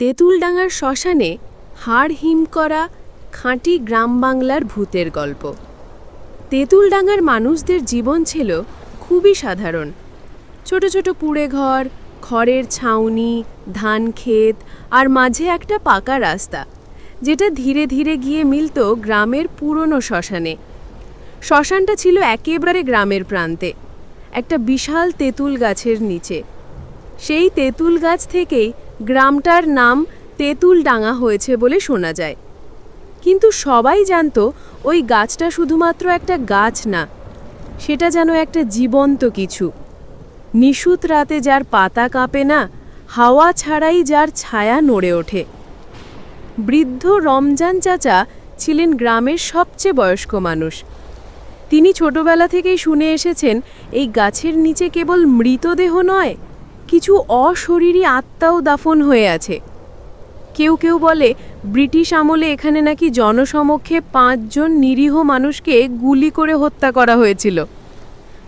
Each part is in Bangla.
তেঁতুলডাঙার শ্মশানে হাড় হিম করা খাঁটি গ্রাম বাংলার ভূতের গল্প। তেঁতুলডাঙার মানুষদের জীবন ছিল খুবই সাধারণ। ছোট ছোট পুড়ে ঘর, খড়ের ছাউনি, ধান ক্ষেত আর মাঝে একটা পাকা রাস্তা, যেটা ধীরে ধীরে গিয়ে মিলত গ্রামের পুরনো শ্মশানে। শ্মশানটা ছিল একেবারে গ্রামের প্রান্তে, একটা বিশাল তেঁতুল গাছের নিচে। সেই তেঁতুল গাছ থেকেই গ্রামটার নাম তেঁতুলডাঙা হয়েছে বলে শোনা যায়। কিন্তু সবাই জানতো ওই গাছটা শুধুমাত্র একটা গাছ না, সেটা যেন একটা জীবন্ত কিছু। নিশুত রাতে যার পাতা কাঁপে না, হাওয়া ছাড়াই যার ছায়া নড়ে ওঠে। বৃদ্ধ রমজান চাচা ছিলেন গ্রামের সবচেয়ে বয়স্ক মানুষ। তিনি ছোটবেলা থেকেই শুনে এসেছেন, এই গাছের নিচে কেবল মৃতদেহ নয় কিছু অশরীরী আত্মাও দাফন হয়ে আছে। কেউ কেউ বলে, ব্রিটিশ আমলে এখানে নাকি জনসমক্ষে পাঁচজন নিরীহ মানুষকে গুলি করে হত্যা করা হয়েছিল।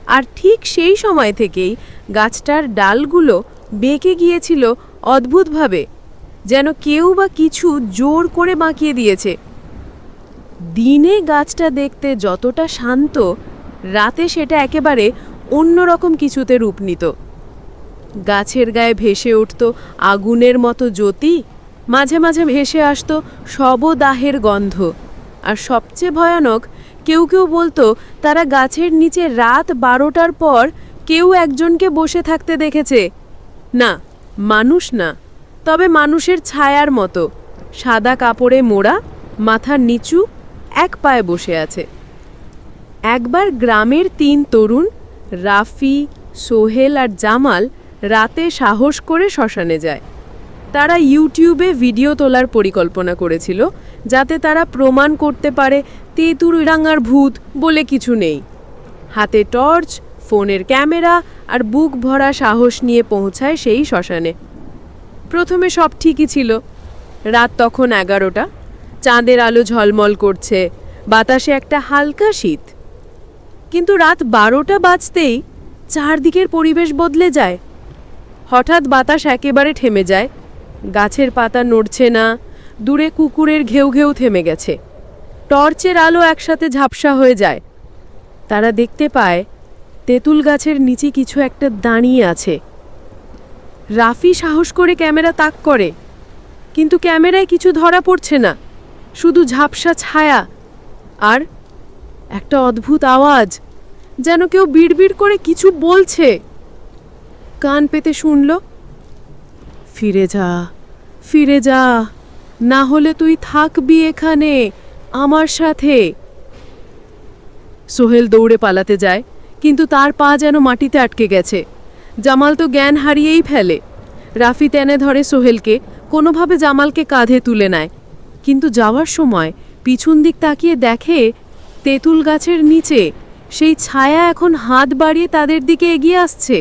আর ঠিক সেই সময় থেকেই গাছটার ডালগুলো বেঁকে গিয়েছিল অদ্ভুতভাবে, যেন কেউ বা কিছু জোর করে বাঁকিয়ে দিয়েছে। দিনে গাছটা দেখতে যতটা শান্ত, রাতে সেটা একেবারে অন্যরকম কিছুতে রূপ নিত। গাছের গায়ে ভেসে উঠত আগুনের মতো জ্যোতি, মাঝে মাঝে ভেসে আসতো শবদাহের গন্ধ। আর সবচেয়ে ভয়ানক, কেউ কেউ বলতো তারা গাছের নিচে রাত বারোটার পর কেউ একজনকে বসে থাকতে দেখেছে। না, মানুষ না, তবে মানুষের ছায়ার মতো। সাদা কাপড়ে মোড়া মাথার নিচু, এক পায়ে বসে আছে। একবার গ্রামের তিন তরুণ, রাফি, সোহেল আর জামাল রাতে সাহস করে শ্মশানে যায়। তারা ইউটিউবে ভিডিও তোলার পরিকল্পনা করেছিল, যাতে তারা প্রমাণ করতে পারে তেঁতুলডাঙ্গার ভূত বলে কিছু নেই। হাতে টর্চ, ফোনের ক্যামেরা আর বুক ভরা সাহস নিয়ে পৌঁছায় সেই শ্মশানে। প্রথমে সব ঠিকই ছিল। রাত তখন এগারোটা। চাঁদের আলো ঝলমল করছে, বাতাসে একটা হালকা শীত। কিন্তু রাত বারোটা বাজতেই চারদিকের পরিবেশ বদলে যায়। হঠাৎ বাতাস একেবারে থেমে যায়। গাছের পাতা নড়ছে না, দূরে কুকুরের ঘেউ ঘেউ থেমে গেছে। টর্চের আলো একসাথে ঝাপসা হয়ে যায়। তারা দেখতে পায়, তেঁতুল গাছের নিচে কিছু একটা দাঁড়িয়ে আছে। রাফি সাহস করে ক্যামেরা তাক করে, কিন্তু ক্যামেরায় কিছু ধরা পড়ছে না, শুধু ঝাপসা ছায়া আর একটা অদ্ভুত আওয়াজ, যেন কেউ বিড়বিড় করে কিছু বলছে। কান পেতে শুনল, ফিরে যা ফিরে যা, না হলে তুই থাকবি এখানে, আমার সাথে। সোহেল দৌড়ে পালাতে যায়, কিন্তু তার পা যেন মাটিতে আটকে গেছে। জামাল তো জ্ঞান হারিয়েই ফেলে। রাফি টেনে ধরে সোহেলকে, কোনোভাবে জামালকে কাঁধে তুলে নেয়। কিন্তু যাওয়ার সময় পিছন দিক তাকিয়ে দেখে তেঁতুল গাছের নিচে সেই ছায়া এখন হাত বাড়িয়ে তাদের দিকে এগিয়ে আসছে।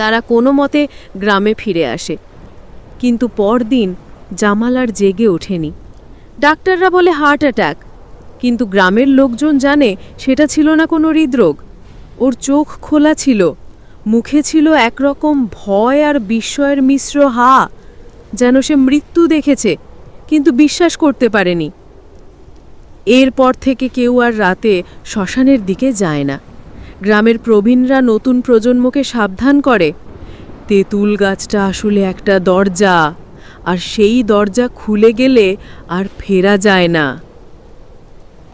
তারা কোনো মতে গ্রামে ফিরে আসে। কিন্তু পরদিন জামাল আর জেগে ওঠেনি। ডাক্তাররা বলে হার্ট অ্যাটাক। কিন্তু গ্রামের লোকজন জানে সেটা ছিল না কোনো হৃদরোগ। ওর চোখ খোলা ছিল। মুখে ছিল একরকম ভয় আর বিস্ময়ের মিশ্র হা, যেন সে মৃত্যু দেখেছে, কিন্তু বিশ্বাস করতে পারেনি। এরপর থেকে কেউ আর রাতে শ্মশানের দিকে যায় না। গ্রামের প্রবীণরা নতুন প্রজন্মকে সাবধান করে। তেঁতুল গাছটা আসলে একটা দরজা, আর সেই দরজা খুলে গেলে আর ফেরা যায় না।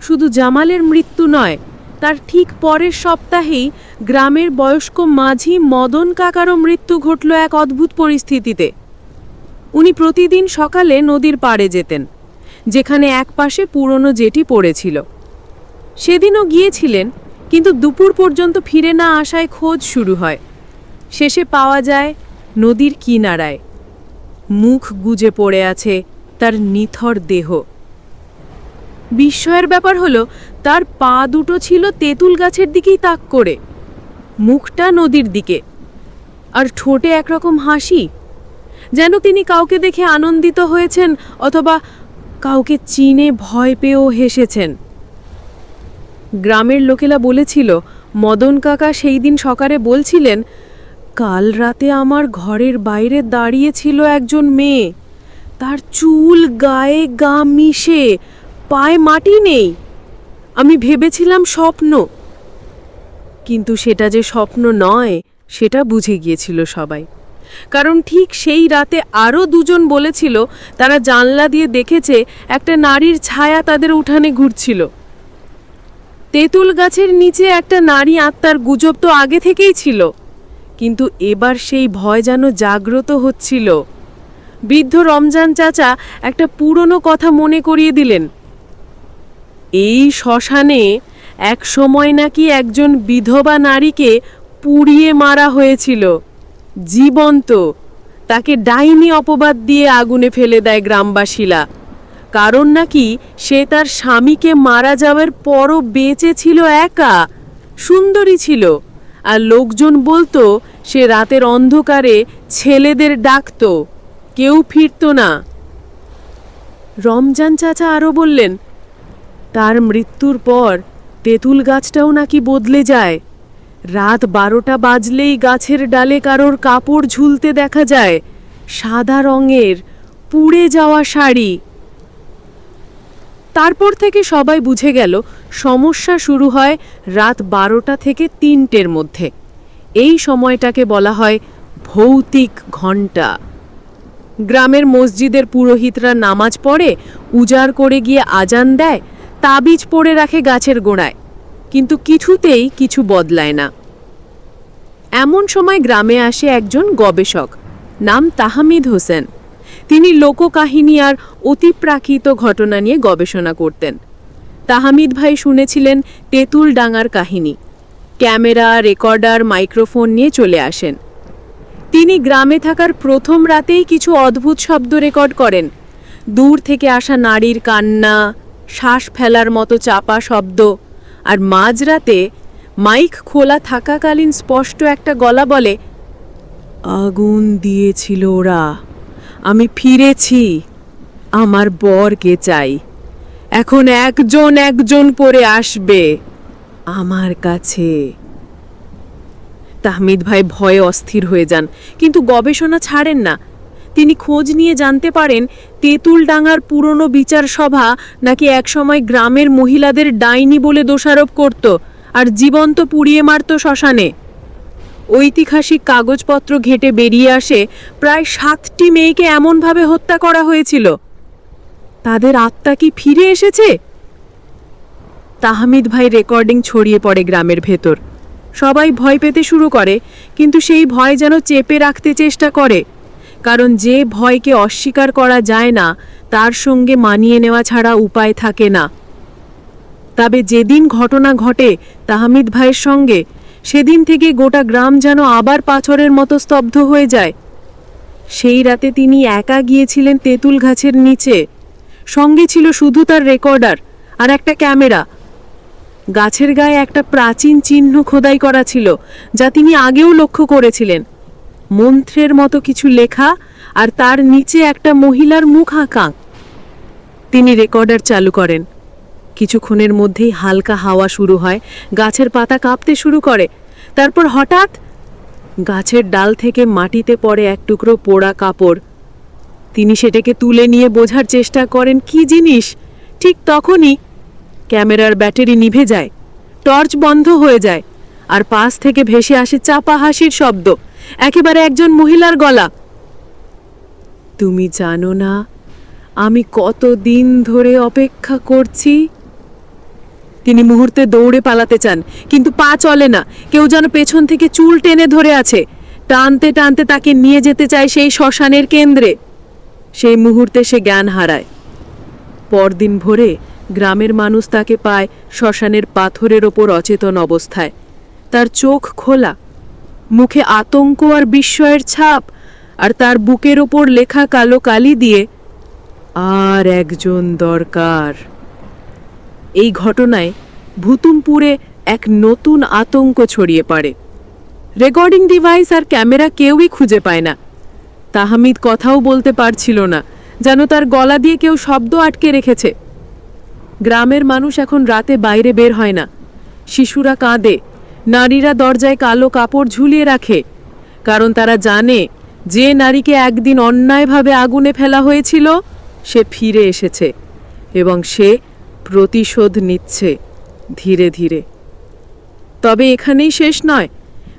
শুধু জামালের মৃত্যু নয়, তার ঠিক পরের সপ্তাহেই গ্রামের বয়স্ক মাঝি মদন কাকারও মৃত্যু ঘটল এক অদ্ভুত পরিস্থিতিতে। উনি প্রতিদিন সকালে নদীর পাড়ে যেতেন, যেখানে একপাশে পুরনো জেটি পড়েছিল। সেদিনও গিয়েছিলেন কিন্তু দুপুর পর্যন্ত ফিরে না আসায় খোঁজ শুরু হয়। শেষে পাওয়া যায় নদীর কিনারায়। মুখ গুজে পড়ে আছে তার নিথর দেহ। বিস্ময়ের ব্যাপার হলো, তার পা দুটো ছিল তেঁতুল গাছের দিকেই তাক করে। মুখটা নদীর দিকে। আর ঠোঁটে একরকম হাসি। যেন তিনি কাউকে দেখে আনন্দিত হয়েছেন অথবা কাউকে চিনে ভয় পেয়েও হেসেছেন। গ্রামের লোকেরা বলেছিল, মদন কাকা সেই দিন সকালে বলছিলেন, কাল রাতে আমার ঘরের বাইরে দাঁড়িয়ে ছিল একজন মেয়ে। তার চুল গায়ে গা মিশে, পায়ে মাটি নেই। আমি ভেবেছিলাম স্বপ্ন। কিন্তু সেটা যে স্বপ্ন নয়, সেটা বুঝে গিয়েছিল সবাই। কারণ ঠিক সেই রাতে আরও দুজন বলেছিল, তারা জানলা দিয়ে দেখেছে একটা নারীর ছায়া তাদের উঠানে ঘুরছিল। তেঁতুল গাছের নিচে একটা নারী আত্মার গুজব তো আগে থেকেই ছিল। কিন্তু এবার সেই ভয় যেন জাগ্রত হচ্ছিল। বৃদ্ধ রমজান চাচা একটা পুরনো কথা মনে করিয়ে দিলেন। এই শ্মশানে এক সময় নাকি একজন বিধবা নারীকে পুড়িয়ে মারা হয়েছিল। জীবন্ত, তাকে ডাইনি অপবাদ দিয়ে আগুনে ফেলে দেয় গ্রামবাসীরা। কারণ নাকি সে তার স্বামীকে মারা যাওয়ার পরও বেঁচে ছিল একা, সুন্দরী ছিল। আর লোকজন বলতো, সে রাতের অন্ধকারে ছেলেদের ডাকত, কেউ ফিরতো না। রমজান চাচা আরও বললেন, তার মৃত্যুর পর তেঁতুল গাছটাও নাকি বদলে যায়। রাত বারোটা বাজলেই গাছের ডালে কারোর কাপড় ঝুলতে দেখা যায়। সাদা রঙের পুড়ে যাওয়া শাড়ি। তারপর থেকে সবাই বুঝে গেল, সমস্যা শুরু হয় রাত বারোটা থেকে তিনটের মধ্যে। এই সময়টাকে বলা হয় ভৌতিক ঘণ্টা। গ্রামের মসজিদের পুরোহিতরা নামাজ পড়ে, উজাড় করে গিয়ে আজান দেয়, তাবিজ পড়ে রাখে গাছের গোড়ায়। কিন্তু কিছুতেই কিছু বদলায় না। এমন সময় গ্রামে আসে একজন গবেষক, নাম তাহমিদ হোসেন। তিনি লোককাহিনী আর অতিপ্রাকৃত ঘটনা নিয়ে গবেষণা করতেন। তাহমিদ ভাই শুনেছিলেন তেঁতুল ডাঙার কাহিনী। ক্যামেরা, রেকর্ডার, মাইক্রোফোন নিয়ে চলে আসেন। তিনি গ্রামে থাকার প্রথম রাতেই কিছু অদ্ভুত শব্দ রেকর্ড করেন। দূর থেকে আসা নারীর কান্না, শ্বাস ফেলার মতো চাপা শব্দ, আর মাঝরাতে মাইক খোলা থাকাকালীন স্পষ্ট একটা গলা বলে, আগুন দিয়েছিল ওরা। আমি ফিরেছি, আমার বরকে চাই। এখন একজন একজন পরে আসবে আমার কাছে। তাহমিদ ভাই ভয়ে অস্থির হয়ে যান, কিন্তু গবেষণা ছাড়েন না। তিনি খোঁজ নিয়ে জানতে পারেন, তেঁতুলডাঙ্গার পুরনো বিচার সভা নাকি একসময় গ্রামের মহিলাদের ডাইনি বলে দোষারোপ করত আর জীবন্ত পুড়িয়ে মারত শ্মশানে। ঐতিহাসিক কাগজপত্র ঘেটে বেরিয়ে আসে প্রায় সাতটি মেয়েকে এমনভাবে হত্যা করা হয়েছিল। তাদের আত্মা কি ফিরে এসেছে? তাহমিদ ভাই রেকর্ডিং ছড়িয়ে পড়ে গ্রামের ভেতর। সবাই ভয় পেতে শুরু করে, কিন্তু সেই ভয় যেন চেপে রাখতে চেষ্টা করে। কারণ যে ভয়কে অস্বীকার করা যায় না, তার সঙ্গে মানিয়ে নেওয়া ছাড়া উপায় থাকে না। তবে যেদিন ঘটনা ঘটে, তাহমিদ ভাইয়ের সঙ্গে সেদিন থেকে গোটা গ্রাম যেন আবার পাথরের মতো স্তব্ধ হয়ে যায়। সেই রাতে তিনি একা গিয়েছিলেন তেঁতুল গাছের নিচে। সঙ্গে ছিল শুধু তার রেকর্ডার আর একটা ক্যামেরা। গাছের গায়ে একটা প্রাচীন চিহ্ন খোদাই করা ছিল, যা তিনি আগেও লক্ষ্য করেছিলেন। মন্ত্রের মতো কিছু লেখা আর তার নিচে একটা মহিলার মুখ আঁকা। তিনি রেকর্ডার চালু করেন। কিছুক্ষণের মধ্যেই হালকা হাওয়া শুরু হয়। গাছের পাতা কাঁপতে শুরু করে। তারপর হঠাৎ গাছের ডাল থেকে মাটিতে পড়ে এক টুকরো পোড়া কাপড়। তিনি সেটাকে তুলে নিয়ে বোঝার চেষ্টা করেন, কি জিনিস? ঠিক তখনই ক্যামেরার ব্যাটারি নিভে যায়। টর্চ বন্ধ হয়ে যায় আর পাশ থেকে ভেসে আসে চাপা হাসির শব্দ। একেবারে একজন মহিলার গলা। তুমি জানো না, আমি কত দিন ধরে অপেক্ষা করছি? তিনি মুহূর্তে দৌড়ে পালাতে চান, কিন্তু পা চলে না। কেউ যেন পেছন থেকে চুল টেনে ধরে আছে। টানতে টানতে তাকে নিয়ে যেতে চায় সেই শ্মশানের কেন্দ্রে। সেই মুহূর্তে সে জ্ঞান হারায়। পরদিন ভোরে গ্রামের মানুষ তাকে পায় শ্মশানের পাথরের ওপর অচেতন অবস্থায়। তার চোখ খোলা, মুখে আতঙ্ক আর বিস্ময়ের ছাপ, আর তার বুকের ওপর লেখা কালো কালি দিয়ে, আর একজন দরকার। এই ঘটনায় ভুতুমপুরে এক নতুন আতঙ্ক ছড়িয়ে পড়ে। রেকর্ডিং ডিভাইস আর ক্যামেরা কেউই খুঁজে পায় না। তাহমিদ কথাও বলতে পারছিল না, যেন তার গলা দিয়ে কেউ শব্দ আটকে রেখেছে। গ্রামের মানুষ এখন রাতে বাইরে বের হয় না। শিশুরা কাঁদে, নারীরা দরজায় কালো কাপড় ঝুলিয়ে রাখে, কারণ তারা জানে, যে নারীকে একদিন অন্যায়ভাবে আগুনে ফেলা হয়েছিল, সে ফিরে এসেছে, এবং সে প্রতিশোধ নিচ্ছে ধীরে ধীরে। তবে এখানেই শেষ নয়।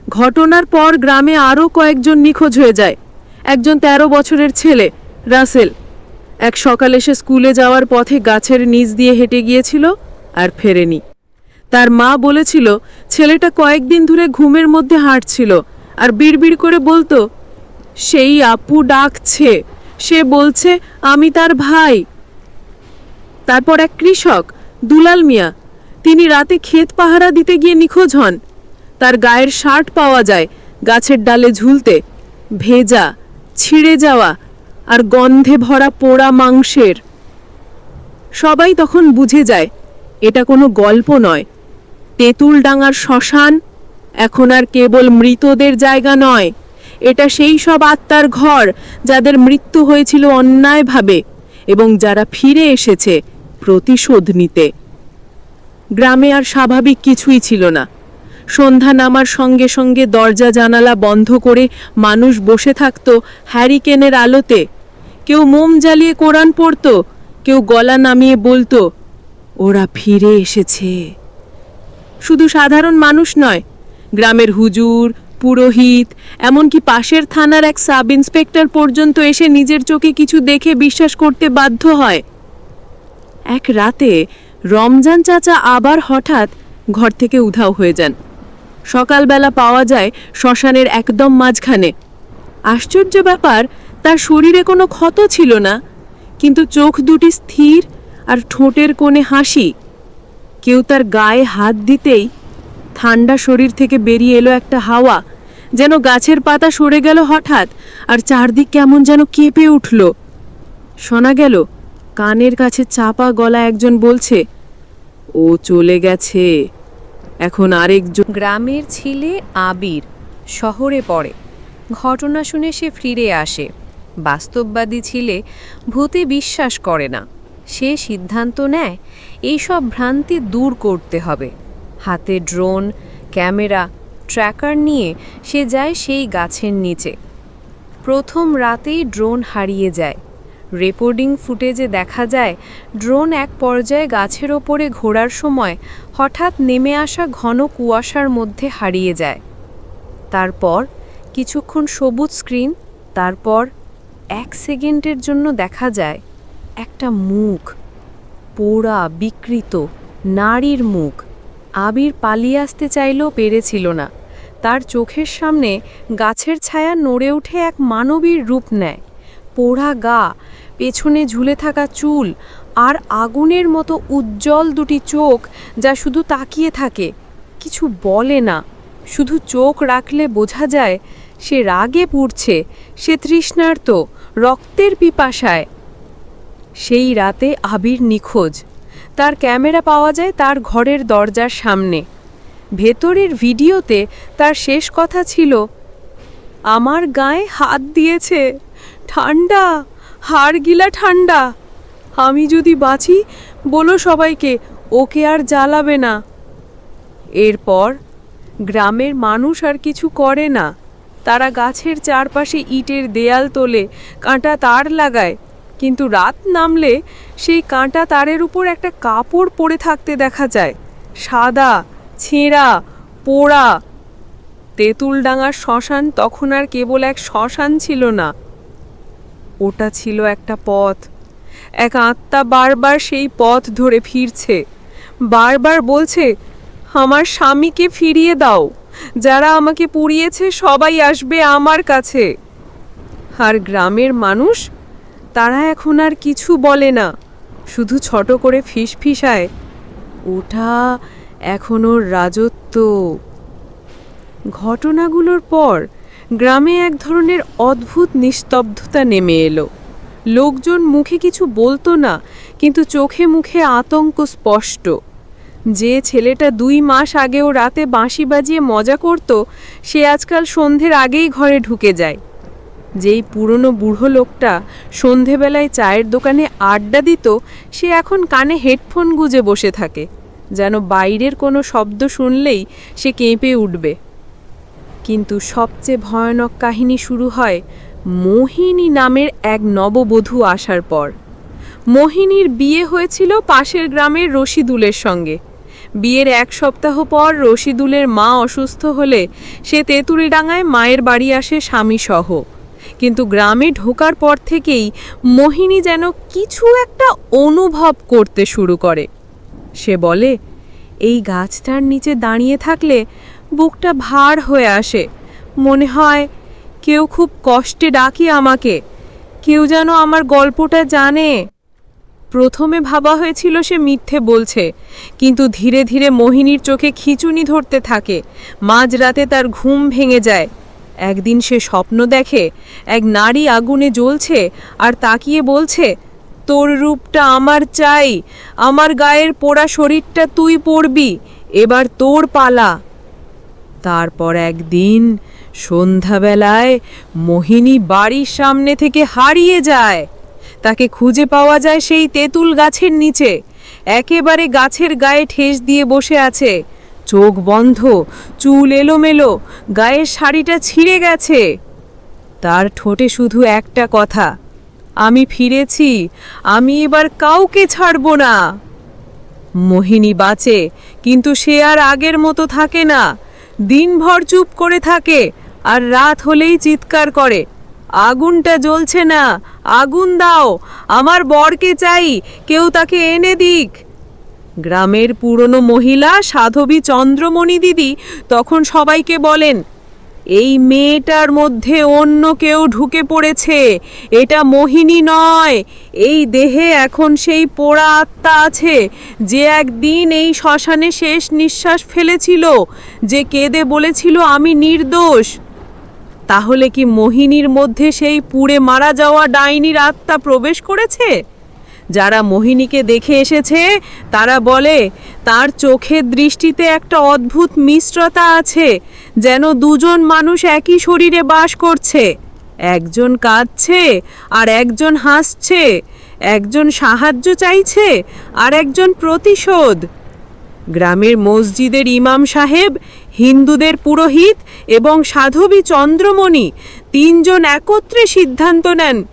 ঘটনার পর গ্রামে আরও কয়েকজন নিখোঁজ হয়ে যায়। একজন ১৩ বছরের ছেলে, রাসেল। এক সকালে সে স্কুলে যাওয়ার পথে গাছের নিচ দিয়ে হেঁটে গিয়েছিল আর ফেরেনি। তার মা বলেছিল, ছেলেটা কয়েকদিন ধরে ঘুমের মধ্যে হাঁটছিল আর বিড়বিড় করে বলতো, সেই আপু ডাকছে। সে বলছে, আমি তার ভাই। তারপর এক কৃষক, দুলাল মিয়া, তিনি রাতে ক্ষেত পাহারা দিতে গিয়ে নিখোঁজ হন। তার গায়ের শার্ট পাওয়া যায় গাছের ডালে ঝুলতে, ভেজা, ছিঁড়ে যাওয়া আর গন্ধে ভরা পোড়া মাংসের। সবাই তখন বুঝে যায়, এটা কোনো গল্প নয়। তেঁতুল ডাঙার শ্মশান এখন আর কেবল মৃতদের জায়গা নয়। এটা সেই সব আত্মার ঘর যাদের মৃত্যু হয়েছিল অন্যায়ভাবে এবং যারা ফিরে এসেছে। প্রতিশোধ নিতে। গ্রামে আর স্বাভাবিক কিছুই ছিল না। সন্ধ্যা নামার সঙ্গে সঙ্গে দরজা জানালা বন্ধ করে মানুষ বসে থাকত হ্যারিকেনের আলোতে। কেউ মোম জ্বালিয়ে কোরআন পড়ত, কেউ গলা নামিয়ে বলতো, ওরা ফিরে এসেছে। শুধু সাধারণ মানুষ নয়, গ্রামের হুজুর, পুরোহিত, এমনকি পাশের থানার এক সাব ইন্সপেক্টর পর্যন্ত এসে নিজের চোখে কিছু দেখে বিশ্বাস করতে বাধ্য হয়। এক রাতে রমজান চাচা আবার হঠাৎ ঘর থেকে উধাও হয়ে যান। সকালবেলা পাওয়া যায় শ্মশানের একদম মাঝখানে। আশ্চর্য ব্যাপার, তার শরীরে কোনো ক্ষত ছিল না, কিন্তু চোখ দুটি স্থির আর ঠোঁটের কোণে হাসি। কেউ তার গায়ে হাত দিতেই ঠান্ডা শরীর থেকে বেরিয়ে এলো একটা হাওয়া, যেন গাছের পাতা সরে গেল হঠাৎ, আর চারদিক কেমন যেন কেঁপে উঠল। শোনা গেল কানের কাছে চাপা গলা একজন বলছে, ও চলে গেছে। এখন আরেকজন গ্রামের ছেলে আবির শহরে পড়ে। ঘটনা শুনে সে ফিরে আসে। বাস্তববাদী ছেলে ভূতে বিশ্বাস করে না। সে সিদ্ধান্ত নেয়, এইসব ভ্রান্তি দূর করতে হবে। হাতে ড্রোন, ক্যামেরা, ট্র্যাকার নিয়ে সে যায় সেই গাছের নিচে। প্রথম রাতেই ড্রোন হারিয়ে যায়। রেকর্ডিং ফুটেজে দেখা যায়, ড্রোন এক পর্যায়ে গাছের ওপরে ঘোরার সময় হঠাৎ নেমে আসা ঘন কুয়াশার মধ্যে হারিয়ে যায়। তারপর কিছুক্ষণ সবুজ স্ক্রিন, তারপর এক সেকেন্ডের জন্য দেখা যায়, একটা মুখ, পোড়া, বিকৃত নারীর মুখ। আবির পালিয়ে আসতে চাইলেও পেরেছিল না। তার চোখের সামনে গাছের ছায়া নড়ে উঠে এক মানবীর রূপ নেয়। পোড়া গা, পেছনে ঝুলে থাকা চুল আর আগুনের মতো উজ্জ্বল দুটি চোখ যা শুধু তাকিয়ে থাকে, কিছু বলে না। শুধু চোখ রাখলে বোঝা যায়, সে রাগে পুড়ছে, সে তৃষ্ণার্ত, রক্তের পিপাসায়। সেই রাতে আবির নিখোঁজ। তার ক্যামেরা পাওয়া যায় তার ঘরের দরজার সামনে। ভেতরের ভিডিওতে তার শেষ কথা ছিল, আমার গায়ে হাত দিয়েছে। ঠান্ডা হাড় গিলা ঠান্ডা আমি যদি বাঁচি, বলো সবাইকে, ওকে আর জ্বালাবে না। এরপর গ্রামের মানুষ আর কিছু করে না। তারা গাছের চারপাশে ইটের দেয়াল তোলে, কাঁটা তার লাগায়। কিন্তু রাত নামলে সেই কাঁটা তারের উপর একটা কাপড় পরে থাকতে দেখা যায়। সাদা, ছেঁড়া, পোড়া। তেঁতুলডাঙার শ্মশান তখন আর কেবল এক শ্মশান ছিল না। ওটা ছিল একটা পথ। এক আত্মা বারবার সেই পথ ধরে ফিরছে। বারবার বলছে, আমার স্বামীকে ফিরিয়ে দাও। যারা আমাকে পুড়িয়েছে সবাই আসবে আমার কাছে। আর গ্রামের মানুষ, তারা এখন আর কিছু বলে না। শুধু ছোট করে ফিসফিসায় ওটা এখন রাজত্ব। ঘটনাগুলোর পর গ্রামে এক ধরনের অদ্ভুত নিস্তব্ধতা নেমে এলো। লোকজন মুখে কিছু বলতো না, কিন্তু চোখে মুখে আতঙ্ক স্পষ্ট। যে ছেলেটা দুই মাস আগেও রাতে বাঁশি বাজিয়ে মজা করত, সে আজকাল সন্ধ্যের আগেই ঘরে ঢুকে যায়। যেই পুরনো বুড়ো লোকটা সন্ধেবেলায় চায়ের দোকানে আড্ডা দিত, সে এখন কানে হেডফোন গুজে বসে থাকে। যেন বাইরের কোনো শব্দ শুনলেই সে কেঁপে উঠবে। কিন্তু সবচেয়ে ভয়ানক কাহিনী শুরু হয় মোহিনী নামের এক নববধূ আসার পর। মোহিনীর বিয়ে হয়েছিল পাশের গ্রামের রশিদুলের সঙ্গে। বিয়ের এক সপ্তাহ পর রশিদুলের মা অসুস্থ হলে সে তেঁতুলিডাঙায় মায়ের বাড়ি আসে স্বামী সহ কিন্তু গ্রামে ঢোকার পর থেকেই মোহিনী যেন কিছু একটা অনুভব করতে শুরু করে। সে বলে, এই গাছটার নিচে দাঁড়িয়ে থাকলে বুকটা ভার হয়ে আসে। মনে হয়, কেউ খুব কষ্টে ডাকি আমাকে। কেউ যেন আমার গল্পটা জানে। প্রথমে ভাবা হয়েছিল সে মিথ্যে বলছে, কিন্তু ধীরে ধীরে মোহিনীর চোখে খিচুনি ধরতে থাকে। মাঝরাতে তার ঘুম ভেঙে যায়। একদিন সে স্বপ্ন দেখে, এক নারী আগুনে জ্বলছে আর তাকিয়ে বলছে, তোর রূপটা আমার চাই। আমার গায়ের পোড়া শরীরটা তুই পড়বি এবার তোর পালা। তারপর একদিন সন্ধ্যাবেলায় মোহিনী বাড়ির সামনে থেকে হারিয়ে যায়। তাকে খুঁজে পাওয়া যায় সেই তেঁতুল গাছের নিচে। একেবারে গাছের গায়ে ঠেস দিয়ে বসে আছে। চোখ বন্ধ, চুল এলোমেলো, গায়ের শাড়িটা ছিঁড়ে গেছে। তার ঠোঁটে শুধু একটা কথা, আমি ফিরেছি, আমি এবার কাউকে ছাড়ব না। মোহিনী বাঁচে, কিন্তু সে আর আগের মতো থাকে না। দিনভর চুপ করে থাকে আর রাত হলেই চিৎকার করে। আগুনটা জ্বলছে না, আগুন দাও, আমার বরকে চাই, কেউ তাকে এনে দিক। গ্রামের পুরনো মহিলা সাধবী চন্দ্রমণি দিদি তখন সবাইকে বলেন এই মেয়েটার মধ্যে অন্য কেউ ঢুকে পড়েছে। এটা মোহিনী নয়। এই দেহে এখন সেই পোড়া আত্মা আছে। যে একদিন এই শ্মশানে শেষ নিঃশ্বাস ফেলেছিল, যে কেঁদে বলেছিল, আমি নির্দোষ। তাহলে কি মোহিনীর মধ্যে সেই পুড়ে মারা যাওয়া ডাইনির আত্মা প্রবেশ করেছে? যারা মোহিনীকে দেখে এসেছে, তারা বলে, তার চোখের দৃষ্টিতে একটা অদ্ভুত মিশ্রতা আছে, যেন দুজন মানুষ একই শরীরে বাস করছে। একজন কাঁদছে, আর একজন হাসছে। একজন সাহায্য চাইছে, আর একজন প্রতিশোধ। গ্রামের মসজিদের ইমাম সাহেব, হিন্দুদের পুরোহিত এবং সাধবী চন্দ্রমণি তিনজন একত্রে সিদ্ধান্ত নেন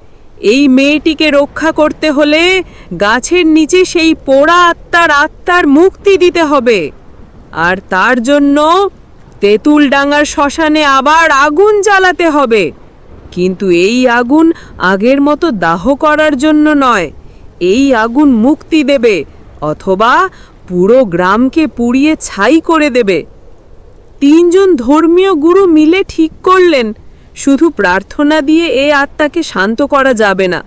এই মেয়েটিকে রক্ষা করতে হলে গাছের নিচে সেই পোড়া আত্মার আত্মার মুক্তি দিতে হবে। আর তার জন্য তেঁতুল ডাঙার শ্মশানে আবার আগুন জ্বালাতে হবে। কিন্তু এই আগুন আগের মতো দাহ করার জন্য নয়। এই আগুন মুক্তি দেবে অথবা পুরো গ্রামকে পুড়িয়ে ছাই করে দেবে। তিনজন ধর্মীয় গুরু মিলে ঠিক করলেন। শুধু প্রার্থনা দিয়ে এ আত্মাকে শান্ত করা যাবে না।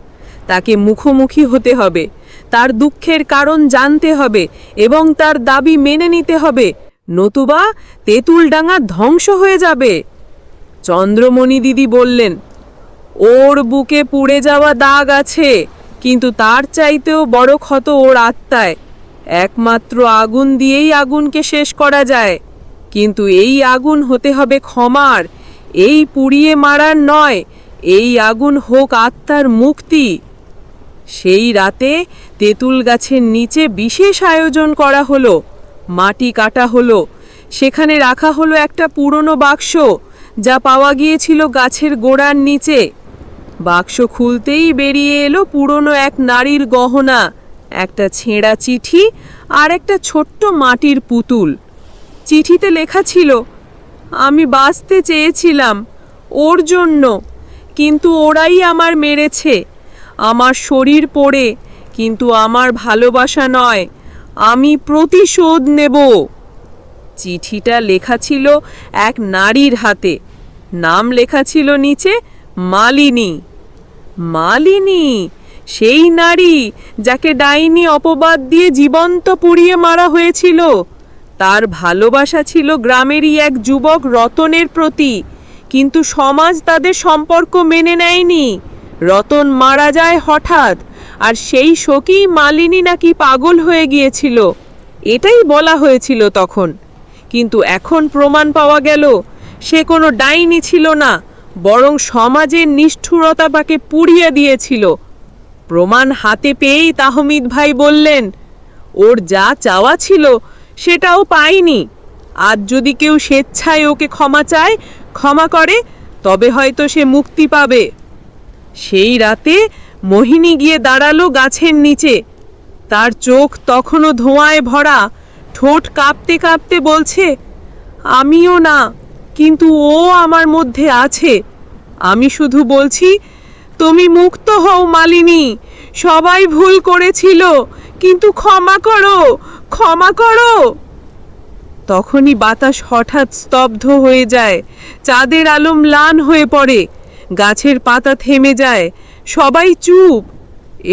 তাকে মুখোমুখি হতে হবে। তার দুঃখের কারণ জানতে হবে এবং তার দাবি মেনে নিতে হবে। নতুবা তেঁতুলডাঙা ধ্বংস হয়ে যাবে। চন্দ্রমণি দিদি বললেন, ওর বুকে পুড়ে যাওয়া দাগ আছে, কিন্তু তার চাইতেও বড় ক্ষত ওর আত্মায়। একমাত্র আগুন দিয়েই আগুনকে শেষ করা যায়। কিন্তু এই আগুন হতে হবে ক্ষমার। এই পুড়িয়ে মারার নয়, এই আগুন হোক আত্মার মুক্তি। সেই রাতে তেঁতুল গাছের নিচে বিশেষ আয়োজন করা হলো, মাটি কাটা হলো। সেখানে রাখা হলো একটা পুরনো বাক্স, যা পাওয়া গিয়েছিল গাছের গোড়ার নিচে। বাক্স খুলতেই বেরিয়ে এলো পুরনো এক নারীর গহনা, একটা ছেঁড়া চিঠি আর একটা ছোট্ট মাটির পুতুল। চিঠিতে লেখা ছিল আমি বাঁচতে চেয়েছিলাম ওর জন্য, কিন্তু ওরাই আমার মেরেছে। আমার শরীর পড়ে, কিন্তু আমার ভালোবাসা নয়। আমি প্রতিশোধ নেব। চিঠিটা লেখা ছিল এক নারীর হাতে। নাম লেখা ছিল নিচে, মালিনী। মালিনী, সেই নারী যাকে ডাইনি অপবাদ দিয়ে জীবন্ত পুড়িয়ে মারা হয়েছিল। তার ভালোবাসা ছিল গ্রামেরই এক যুবক রতনের প্রতি। কিন্তু সমাজ তাদের সম্পর্ক মেনে নেয়নি। রতন মারা যায় হঠাৎ, আর সেই শোকেই মালিনী নাকি পাগল হয়ে গিয়েছিল। এটাই বলা হয়েছিল তখন। কিন্তু এখন প্রমাণ পাওয়া গেল, সে কোনো ডাইনি ছিল না, বরং সমাজের নিষ্ঠুরতা তাকে পুড়িয়ে দিয়েছিল। প্রমাণ হাতে পেয়েই তাহমিদ ভাই বললেন, ওর যা চাওয়া ছিল সেটাও পাইনি। আজ যদি কেউ স্বেচ্ছায় ওকে ক্ষমা চায়, ক্ষমা করে, তবে হয়তো সে মুক্তি পাবে। সেই রাতে মোহিনী গিয়ে দাঁড়াল গাছের নিচে। তার চোখ তখনও ধোঁয়ায় ভরা। ঠোঁট কাঁপতে কাঁপতে বলছে, আমিও না, কিন্তু ও আমার মধ্যে আছে। আমি শুধু বলছি, তুমি মুক্ত হও মালিনী। সবাই ভুল করেছিল, কিন্তু ক্ষমা করো। ক্ষমা করো। তখনই বাতাস হঠাৎ স্তব্ধ হয়ে যায়, চাঁদের আলো ম্লান হয়ে পড়ে, গাছের পাতা থেমে যায়, সবাই চুপ।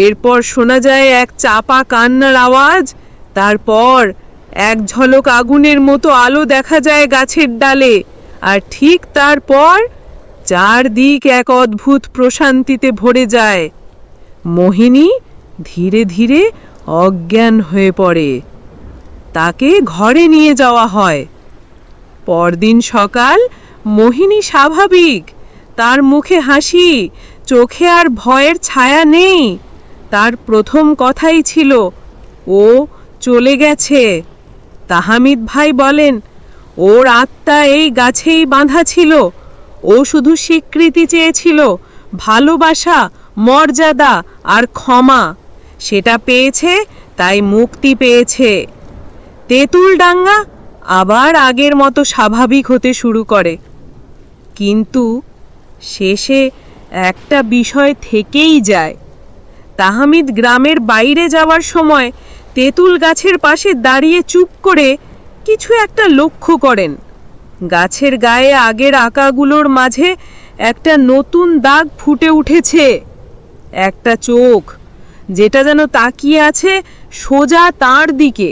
এরপর শোনা যায় এক চাপা কান্নার আওয়াজ, তারপর এক ঝলক আগুনের মতো আলো দেখা যায় গাছের ডালে, আর ঠিক তারপর চারদিক এক অদ্ভুত প্রশান্তিতে ভরে যায়। মোহিনী ধীরে ধীরে অজ্ঞান হয়ে পড়ে। তাকে ঘরে নিয়ে যাওয়া হয়। পরদিন সকাল মোহিনী স্বাভাবিক, তার মুখে হাসি, চোখে আর ভয়ের ছায়া নেই। তার প্রথম কথাই ছিল, ও চলে গেছে। তাহামিদ ভাই বলেন, ওর আত্মা এই গাছেই বাঁধা ছিল। ও শুধু স্বীকৃতি চেয়েছিল, ভালোবাসা, মর্যাদা আর ক্ষমা। সেটা পেয়েছে, তাই মুক্তি পেয়েছে। তেঁতুল ডাঙ্গা আবার আগের মতো স্বাভাবিক হতে শুরু করে। কিন্তু শেষে একটা বিষয় থেকেই যায়। তাহামিদ গ্রামের বাইরে যাওয়ার সময় তেঁতুল গাছের পাশে দাঁড়িয়ে চুপ করে কিছু একটা লক্ষ্য করেন। গাছের গায়ে আগের আঁকাগুলোর মাঝে একটা নতুন দাগ ফুটে উঠেছে। একটা চোখ, যেটা যেন তাকিয়ে আছে সোজা তার দিকে।